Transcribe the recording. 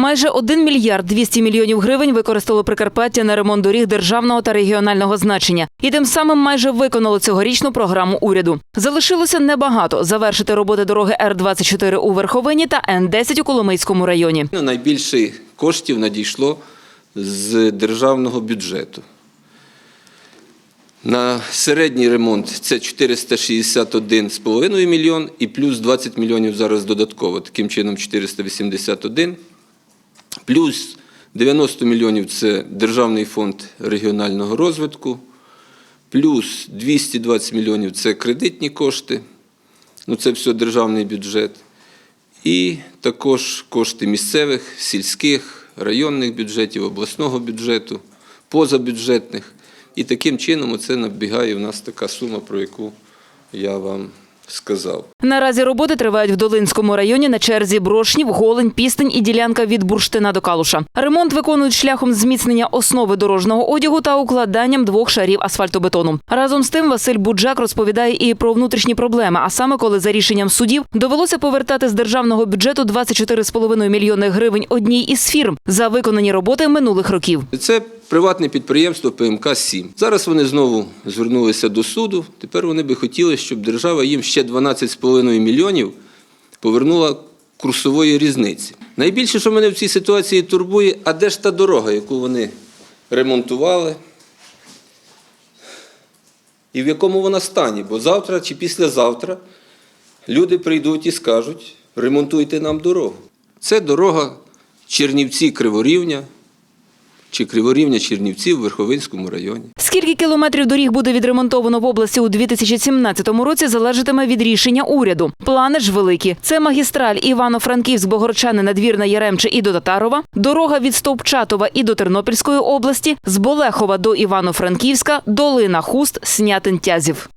Майже 1 мільярд 200 мільйонів гривень використало Прикарпаття на ремонт доріг державного та регіонального значення. І тим самим майже виконало цьогорічну програму уряду. Залишилося небагато завершити роботи дороги Р-24 у Верховині та Н-10 у Коломийському районі. Ну, Найбільше коштів надійшло з державного бюджету. На середній ремонт це 461,5 мільйон і плюс 20 мільйонів зараз додатково. Таким чином 481. Плюс 90 мільйонів це Державний фонд регіонального розвитку. Плюс 220 мільйонів це кредитні кошти. Ну, це все державний бюджет. І також кошти місцевих, сільських, районних бюджетів, обласного бюджету, позабюджетних. І таким чином оце набігає в нас така сума, про яку я вам сказав. Наразі роботи тривають в Долинському районі на черзі Брошнів, Голень, Пістень і ділянка від Бурштина до Калуша. Ремонт виконують шляхом зміцнення основи дорожнього одягу та укладанням двох шарів асфальтобетону. Разом з тим Василь Буджак розповідає і про внутрішні проблеми. А саме, коли за рішенням судів довелося повертати з державного бюджету 24,5 мільйони гривень одній із фірм за виконані роботи минулих років. Це приватне підприємство ПМК-7. Зараз вони знову звернулися до суду. Тепер вони би хотіли, щоб держава їм ще 12,5 мільйонів повернула курсової різниці. Найбільше, що мене в цій ситуації турбує, а де ж та дорога, яку вони ремонтували? І в якому вона стані? Бо завтра чи післязавтра люди прийдуть і скажуть: ремонтуйте нам дорогу. Це дорога Чернівці-Криворівня чи Криворівня Чернівці в Верховинському районі. Скільки кілометрів доріг буде відремонтовано в області у 2017 році, залежатиме від рішення уряду. Плани ж великі. Це магістраль Івано-Франківськ, Богорчани, Надвірна, Яремче і до Татарова, дорога від Стовпчатова і до Тернопільської області, з Болехова до Івано-Франківська, Долина Хуст, Снятин Тязів.